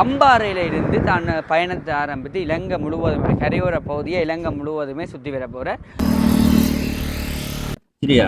அம்பாறையில் இருந்து தான் பயணத்தை ஆரம்பித்து இலங்கை முழுவதுமே கரையோர பகுதியை இலங்கை முழுவதுமே சுற்றி வர போகிற சரியா?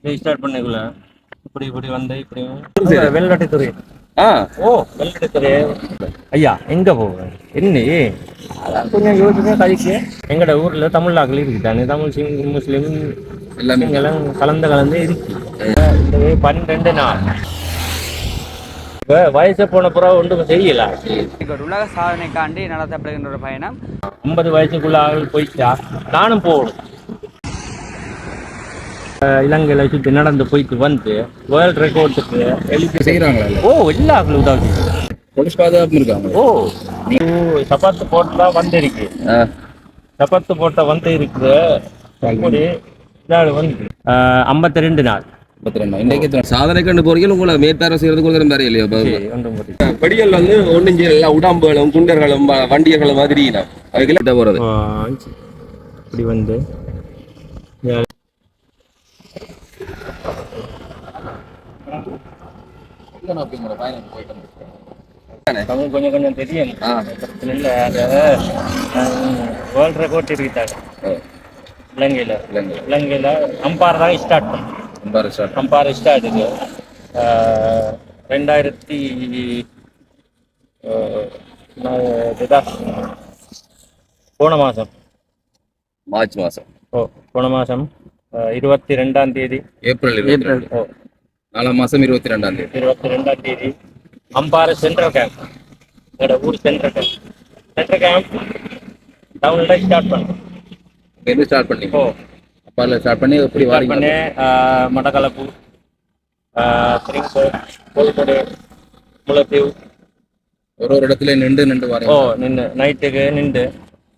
இதை ஸ்டார்ட் பண்ணக்குள்ள இப்படி இப்படி வந்து இப்படி வெள்ளட்டுத்துறை ஆ ஓ வெள்ளட்டுத்துறை ஐயா எங்க போவேன் என்ன? அதான் கொஞ்சம் யோசிக்க கழிச்சு எங்கட ஊர்ல தமிழ் ஆக்கள் இருக்குதானே? தமிழ் சிங் முஸ்லீம் எல்லாமே. எல்லாம் கலந்து கலந்து இருக்கு. இந்த பன்னெண்டு நாள். இப்ப வயசு போன பிறகு ஒன்றும் செய்யல. உலக சாதனைக்காண்டி நடத்தப்படுகின்ற ஒரு பயணம். ஐம்பது வயசுக்குள்ள ஆள் போயிட்டா நானும் போகணும். இலங்கையில சுத்தி நடந்து போயிட்டு வந்து வேர்ல்ட் ரெக்கார்டுக்கு எழுதி செய்கிறாங்களா ஓ எல்லா உதவி போலீஸ் பாதுகாப்பு இருக்காங்க ஓ நீ சப்பாத்து போட்டா வந்திருக்கு. சப்பாத்து போட்டா வந்து இருக்கு இதாள் வந்து ஐம்பத்தி ரெண்டு நாள். இன்றைக்கு சாதனை கண்டு போறீங்க உங்களை மேற்பார்வை செய்யறதுக்கு ஒரு தரம் வேற இல்லையா. படிகள் வந்து ஒன்றும் செய்யல உடம்புகளும் குண்டர்களும் வண்டியர்களும் மாதிரி அதுக்கெல்லாம் போறது. இப்படி வந்து. தமிழ் கொஞ்சம் கொஞ்சம் தெரியும். வேர்ல்ட் ரெக்கார்ட் இருக்காங்க இலங்கையில். இலங்கை. இலங்கையில் அம்பார் தான் ஸ்டார்ட் பண்ணும் இது. ஆ, ரெண்டாயிரத்தி இதுதான் போன மாதம் மார்ச் மாசம். ஓ போன மாதம் இருபத்தி ரெண்டாம் தேதி. ஏப்ரல் ரெண்டு ஓ. நாலாம் மாசம் இருபத்தி ரெண்டாம் தேதி. இருபத்தி ரெண்டாம் தேதி அம்பாறை சென்ட்ரல் கேம்ப் எங்களோட ஊர் சென்ட்ரல் கேம்ப் சென்ட்ரல் கேம்ப் டவுனில் ஸ்டார்ட் பண்ணோம் ஸ்டார்ட் பண்ணீங்க? ஓ அப்பால ஸ்டார்ட் பண்ணி எப்படி வாரீங்க? பண்ணி மடக்கலப்பு ஸ்ப்ரிங்ஸ் கோழிக்கோடு முளத்தீவு ஒரு ஒரு இடத்துல நின்று நின்று ஓ வாரீங்க நின்று. நைட்டுக்கு நின்று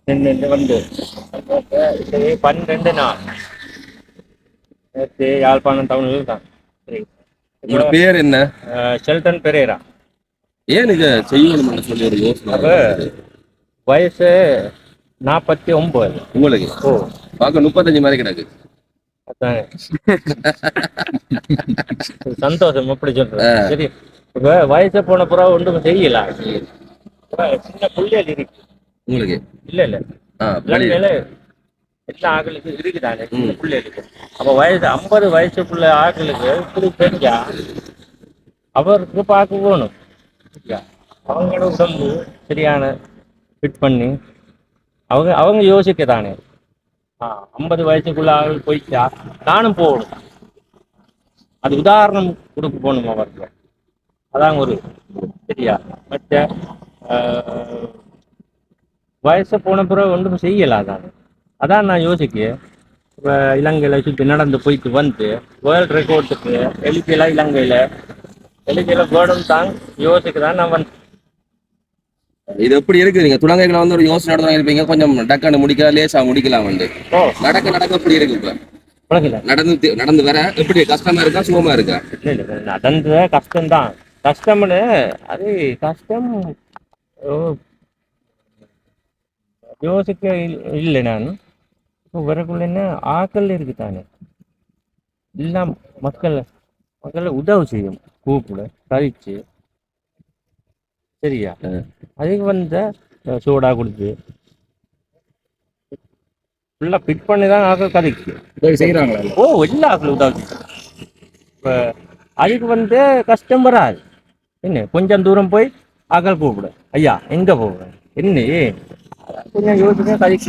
நின்று நின்று வந்து. இது பன்னிரெண்டு நாள். நேற்று யாழ்ப்பாணம் டவுனில் தான். சரி. உங்களோட பேர் என்ன? ஷெல்டன் பெரேரா ஏன் இதை செய்யணும்னு சொல்லி ஒரு யோசனை வயசு நாற்பத்தி ஒன்பது உங்களுக்கு? ஓ. பார்க்க முப்பத்தஞ்சு மாதிரி கிடக்கு. சந்தோஷம் அப்படி சொல்றேன் சரி இப்ப வயசு போன பிறகு ஒன்றும் செய்யல. சின்ன புள்ளியல் இருக்கு. உங்களுக்கு? இல்ல இல்ல. எல்லா ஆக்களுக்கும் இருக்குதானே சின்ன புள்ளியலுக்கு அப்ப வயசு ஐம்பது வயசுக்குள்ள ஆக்களுக்கு இப்படி செஞ்சா அவருக்கு பார்க்க போகணும் சரியா? அவங்களோட உடம்பு சரியான ஃபிட் பண்ணி அவங்க அவங்க யோசிக்க தானே ஆ ஐம்பது வயசுக்குள்ள ஆள் போயிட்டா நானும் போகணும். அது உதாரணம் கொடுக்க போகணும் அவருக்கு அதான் ஒரு சரியா. மற்ற ஆஹ், வயசு போன பிறகு ஒன்றும் செய்யலை அதான். அதான் நான் யோசிக்க இப்போ இலங்கையில் சுற்றி நடந்து போயிட்டு வந்து வேர்ல்ட் ரெக்கார்டுக்கு எழுப்பியெல்லாம் இலங்கையில். எழுப்பியெல்லாம் வேர்டும் தான் யோசிக்க தான் நான் வந்து இது எப்படி இருக்கு? நீங்க துணங்கைகளை வந்து ஒரு யோசனை நடந்து இருப்பீங்க. கொஞ்சம் டக்குன்னு முடிக்க லேசா முடிக்கலாம் வந்து. ஓ நடக்க நடக்க எப்படி இருக்கு இப்ப? நடந்து நடந்து வர எப்படி? கஷ்டமா இருக்கா? சுகமா இருக்கா? நடந்த கஷ்டம்தான் கஷ்டம்னு அது கஷ்டம் ஓ, யோசிக்க இல்- இல்லை நான். இப்போ வரக்குள்ள என்ன? ஆக்கள் இருக்கு தானே. எல்லாம் மக்கள் மக்களை உதவி செய்யும். கூப்பிட கழிச்சு சரியா? அதுக்கு வந்த சோடா கொடுத்து ஃபுல்லாக ஃபிட் பண்ணி தான் ஆக்கள் கதைக்கு. உதவி ஓ எல்லா ஆக்களும் உதவி இப்போ அதுக்கு வந்து கஷ்டம் வராது என்ன கொஞ்சம் தூரம் போய் ஆக்கள் கூப்பிடு. ஐயா எங்க போவேன் என்ன? கொஞ்சம் யோசிக்க கழிக்க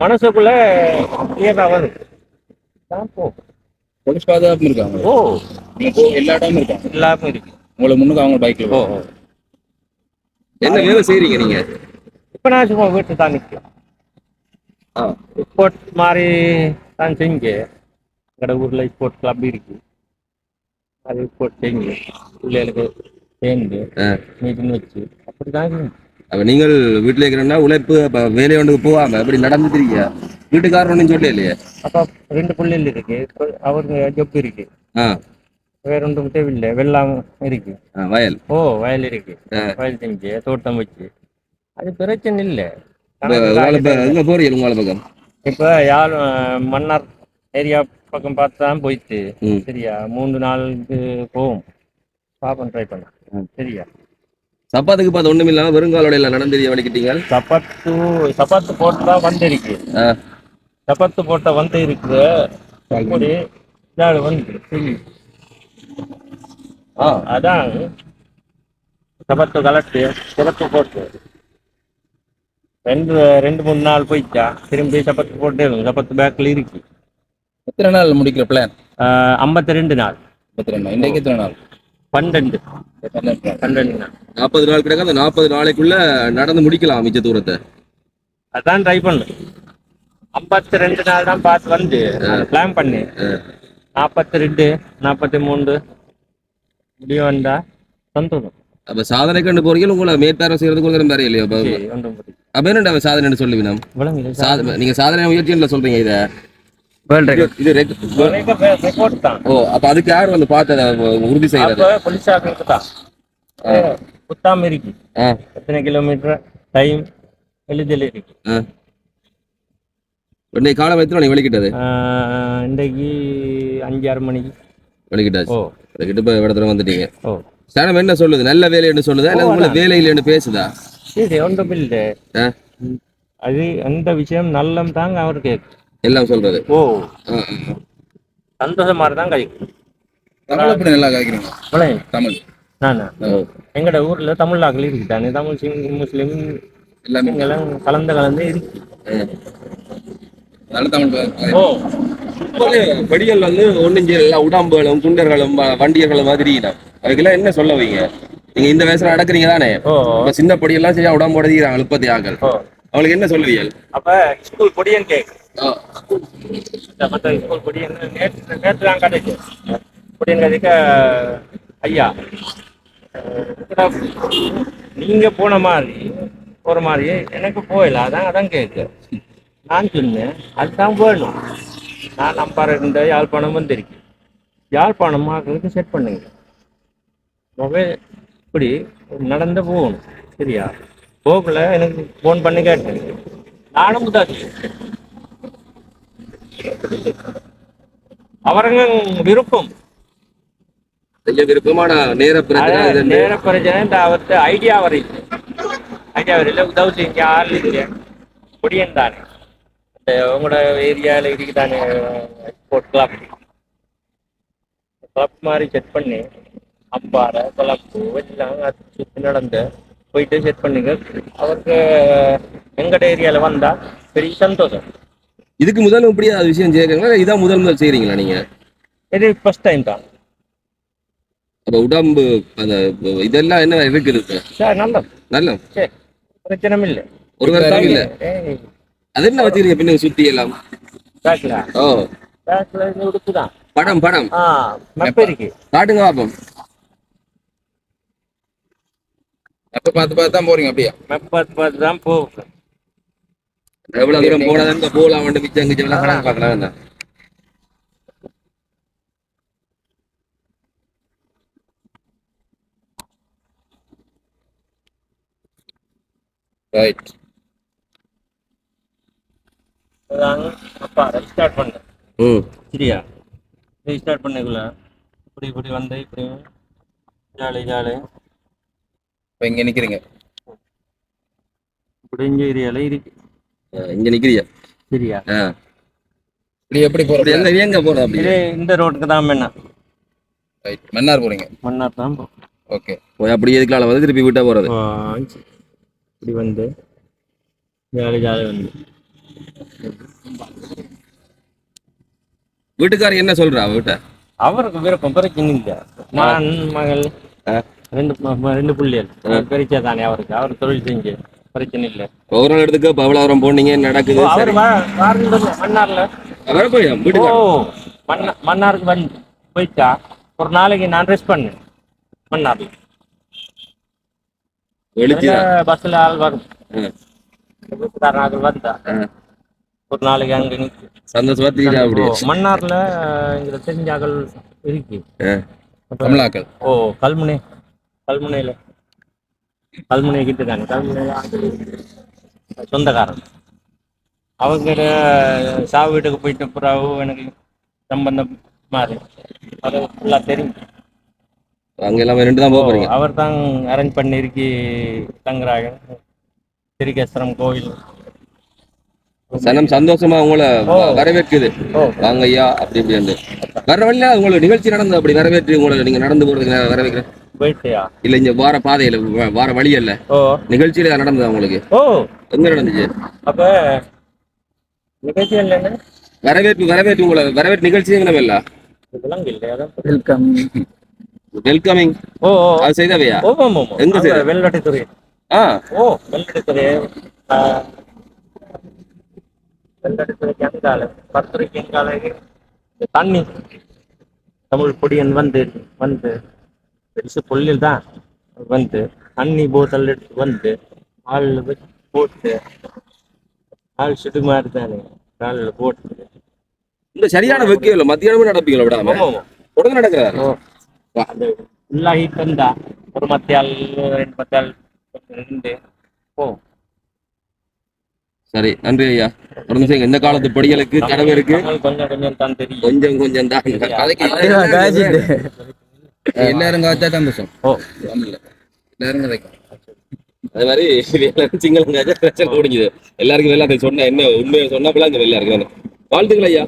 மனசுக்குள்ள கிளியரா வருது தான் போ போலீஸ் பாதுகாப்பு இருக்காங்க ஓ. எல்லா இடமும் இருக்காங்க எல்லாமே இருக்கு. உங்களை முன்னுக்கு அவங்க பைக்ல ஓ என்ன வேலை செய்றீங்க நீங்க? இப்போ நான் சும்மா வீட்டு தான் நிற்கலாம் ஆ. ஸ்போர்ட் மாதிரி தான் செஞ்சு எங்களோட ஊரில் ஸ்போர்ட் கிளப் இருக்கு. அது ஸ்போர்ட் செஞ்சு பிள்ளைகளுக்கு சேர்ந்து. மீட்டிங் வச்சு அப்படி தான் அப்ப நீங்கள் வீட்டுல இருக்கிறனா உழைப்பு அப்ப வேலை ஒன்றுக்கு போவாம அப்படி நடந்து தெரியா வீட்டுக்காரர் ஒன்றும் சொல்ல இல்லையே அப்போ ரெண்டு பிள்ளைகள் இருக்கு. இப்போ அவருங்க ஜொப் இருக்கு. ஆ. வேற ஒன்றும் தேவையில்லை. வெள்ளம் இருக்கு. வயல். ஓ வயல் இருக்கு. வயல் செஞ்சு தோட்டம் வச்சு. அது பிரச்சனை இல்லை. பக்கம்? இப்போ யாழ் மன்னார் ஏரியா பக்கம் பார்த்து தான் போயிட்டு. சரியா? மூன்று நாளுக்கு போவோம். பாப்போம் ட்ரை பண்ண சரியா? சப்பாத்துக்கு பார்த்து ஒண்ணும் இல்லாம வெறுங்காலோட எல்லாம் நடந்து வலிக்கிட்டீங்க சப்பாத்து சப்பாத்து போட்டா வந்திருக்கு. ஆ. சப்பாத்து போட்டா வந்து இருக்கு இதால வந்து அதான். சப்பாத்து கலட்டு சிறப்பு போட்டு. ரெண்டு ரெண்டு மூணு நாள் போயிட்டா திரும்பி சப்பாத்து போட்டு சப்பாத்து பேக்கில் இருக்கு. எத்தனை நாள் முடிக்கிற பிளான் ஐம்பத்தி ரெண்டு நாள். பத்து ரெண்டு இன்றைக்கு எத்தனை நாள்? பன்னெண்டு. பன்னெண்டு நாள். நாள் நாற்பது நாள் கிடக்கு அந்த நாற்பது நாளைக்குள்ள நடந்து முடிக்கலாம் மிச்ச தூரத்தை. அதான் ட்ரை பண்ணேன் ஐம்பத்தி ரெண்டு நாள் தான் பார்த்து வந்து பிளான் பண்ணி. நாற்பத்தி ரெண்டு நாற்பத்தி மூணு முடிவு வந்தா சந்தோஷம். அப்ப சாதனை கண்டு போறீங்க உங்களை மேற்பார்வை செய்யறதுக்கு ஒரு தரம் வேற இல்லையா அப்ப என்னடா சாதனை. சொல்லுவீங்க நீங்க சாதனை முயற்சியில சொல்றீங்க இத? ரெக்கார்ட். தான். ஓ அப்ப அதுக்கு யார் வந்து பார்த்து அதை உறுதி செய்யறது அப்ப போலீஸ் ஆஃபீஸர் தான். குத்தாம இருக்கு எத்தனை கிலோமீட்டர் டைம் எழுதில் இருக்கு. இன்னைக்கு காலம் எத்தனை மணி வெளிக்கிட்டது ஆஹ், இன்றைக்கு அஞ்சாறு மணிக்கு. வெளிக்கிட்டாச்சு. வெளிக்கிட்டு இப்ப இடத்துல வந்துட்டீங்க. சனம் என்ன சொல்லுது? நல்ல வேலைன்னு சொல்லுதா? இல்ல உங்களை வேலை இல்லைன்னு பேசுதா? ஒன்றும் இல்லை. அது அந்த விஷயம் நல்லம் தாங்க அவர் கேட்கு எல்லாம் சொல்றது. ஓ. சந்தோஷமா தான் கை தமிழ் எப்படி நல்லா காய்க்கிறீங்க விளங்கு தமிழ். நானா எங்கட ஊர்ல தமிழ் ஆக்கள் இருக்குதானே தமிழ் முஸ்லீம் எல்லாமே. கலந்து கலந்து இருக்கு. ஓ. இப்போலே வெடிகள் வந்து ஒண்ணும் செய்யல உடம்புகளும் குண்டர்களும் வண்டியர்களும் மாதிரி அதுக்கெல்லாம் என்ன சொல்ல வைங்க? நீங்க இந்த வயசுல அடக்குறீங்க தானே? சின்ன பொடியெல்லாம் செய்ய உடம்போட தீராங்க முப்பத்தி ஆக்கள் அவங்களுக்கு என்ன சொல்லுவீங்க? அப்ப ஸ்கூல் பொடியன் கேக் ஸ்கூல் பொடியன் நேற்று நேற்று தான் கதைக்கு பொடியன் கதைக்க ஐயா. நீங்க போன மாதிரி ஒரு மாதிரி எனக்கு போயில அதான் அதான் கேக்கு. நான் சொன்னேன் அதுதான் வேணும். நான் நம்பர் இருந்த யாழ்ப்பாணம் வந்திருக்கு யாழ்ப்பாணம் ஆக்களுக்கு செட் பண்ணுங்க. மொபைல் இப்படி நடந்து போகணும் சரியா? போகல எனக்கு ஃபோன் பண்ணி கேட்டேன். நானும் அவருங்க விருப்பம். செய்ய விருப்பமான நேர பிரச்சனை. நேர இந்த அவர்கிட்ட ஐடியா வரையில் ஐடியா வரையில் உதவி செஞ்சு ஆள் இல்லை முடியும் தானே உங்களோட ஏரியாவில் இருக்குதானே ஸ்போர்ட் கிளப் கிளப் மாதிரி செட் பண்ணி அம்பாறை குழம்பு எல்லாம் சுற்றி நடந்து போயிட்டு செட் பண்ணுங்க. அவருக்கு எங்கட ஏரியாவில் வந்தா பெரிய சந்தோஷம். இதுக்கு முதல்ல இப்படியா அது விஷயம் செய்யறீங்களா? இதான் முதல் முதல் செய்றீங்களா நீங்க? இது ஃபர்ஸ்ட் டைம் தான். அப்ப உடம்பு அந்த இதெல்லாம் என்ன இருக்குது? சார் நல்லது. நல்ல சரி பிரச்சனை இல்லை. ஒரு வருஷம் இல்ல. அது என்ன வச்சிருக்கீங்க பின்ன சுத்தி எல்லாம்? பேக்ல ஓ. பேக்ல இருந்து உடுப்பு தான் படம் படம். ஆ மெப்ப இருக்கு காட்டுங்க பாப்போம் எப்ப பார்த்து பார்த்து தான் போறீங்க அப்படியா. மெப்ப பார்த்து பார்த்து தான் போகும் எவ்வளவு தூரம் போனதா இருந்தா போலாம் வந்து மிச்சம் கிச்சம் எல்லாம் கணக்கு பார்க்கலாம் என்ன? ரைட் அப்பா ஸ்டார்ட் பண்ணேன். ம். சரியா? ஸ்டார்ட் பண்ணக்குள்ள இப்படி இப்படி வந்து இப்படி ஜாலி ஜாலி. இப்போ இங்க நிக்கிறீங்க. இப்படி இங்கே ஏரியால இருக்கு. இங்க நிக்கிறியா? சரியா? ஆ. இப்படி எப்படி அப்படி போறீங்க எங்க போறது அப்படி? இந்த ரோட்டுக்கு தான் வேணா ரைட் மன்னார் போறீங்க? மன்னார் தான் போ ஓகே போய் அப்படி எதுக்குலாம் வந்து திருப்பி விட்டா போறது? இப்படி வந்து ஜாலி ஜாலி வந்து. வீட்டுக்காரர் என்ன சொல்றா வீட்டை அவருக்கு விருப்பம் பிரச்சனை இல்லை நான் மகள் ரெண்டு ரெண்டு பிள்ளைகள். பெருச்சா தானே அவருக்கு. அவர் தொழில் செஞ்சு பிரச்சனை இல்லை. ஒரு நாள் எடுத்துக்க தூரம் போனீங்க நடக்குது? அவர் மன்னார்ல. மன்னா மன்னாருக்கு வந்து போயிட்டா? ஒரு நாளைக்கு நான் ரெஸ்ட் பண்ணேன் மன்னார்ல. பஸ்ல ஆள் வரும். வந்தா. ஒரு நாளைக்கு அங்க. சந்தோஷமா தீரா அப்படி. மன்னார்ல இங்க தெரிஞ்சாக்கள் இருக்கு. ஆ. தமிழாக்கள் ஓ கல்முனை கல்முனையில. கல்முனை கிட்ட தானே கல்முனையில சொந்தக்காரன். அவங்க சாவு வீட்டுக்கு போயிட்ட பிறகு எனக்கு சம்பந்தம் மாறி அது ஃபுல்லாக தெரியும். அங்க எல்லாம் ரெண்டு தான் போக போறீங்க. அவர் தான் அரேஞ்ச் பண்ணிருக்கி தங்குறாங்க. திருக்கேஸ்வரம் கோவில். சனம் சந்தோஷமா உங்களை ஓ. வரவேற்குது. வாங்க ஐயா அப்படி இப்படி வந்து. வர வழியில உங்களுக்கு நிகழ்ச்சி நடந்து அப்படி வரவேற்று உங்களை நீங்க நடந்து போறதுக்கு வரவேற்கிறேன். போயிட்டியா? இல்ல இங்க வார பாதையில வார வழி இல்ல. ஓ. நிகழ்ச்சியில நடந்ததா உங்களுக்கு? ஓ. எங்க நடந்துச்சு? அப்ப நிகழ்ச்சி இல்லைன்னு வரவேற்பு வரவேற்பு உங்களை வரவேற்பு நிகழ்ச்சி அதான் வெல்கம் வெல்கமிங் ஓ அது செய்தவையா. எங்க அங்க சரி? வெள்ளடித்துறை ஆ. ஓ வெள்ளடித்துறை ஆ, வெள்ளடித்துறைக்கு எங்கால? பத்துரைக்கு எங்கால தண்ணி. தமிழ் பொடியன் வந்து வந்து பெருசு புள்ளில் தான் வந்து தண்ணி போத்தல் எடுத்து வந்து ஆள் வச்சு போட்டு ஆள் சுடு மாதிரி தானே ஆள் போட்டு. இந்த சரியான வெக்கம் இல்ல மத்தியானமும் நடப்பீங்களா விடாம. தொடர்ந்து நடக்கிறாரு? ஓ அந்த ஃபுல்லா ஹீட் வந்தா ஒரு மத்தியால் ரெண்டு மத்தியால் ரெண்டு. ஓ சரி நன்றி ஐயா. தொடர்ந்து செய்யுங்க. இந்த காலத்து படிகளுக்கு கடமை இருக்கு. கொஞ்சம் கொஞ்சம் தான். எல்லாரும் காய்ச்சா தான் பேசும் எல்லாரும் கதைக்கும் அது மாதிரி சிங்களம் காய்ச்சா பிரச்சனை முடிஞ்சுது. எல்லாருக்கும் எல்லாத்தையும் சொன்ன என்ன உண்மையை சொன்னப்பெல்லாம் இங்க வெளியா இருக்கு. வாழ்த்துக்கள் ஐயா.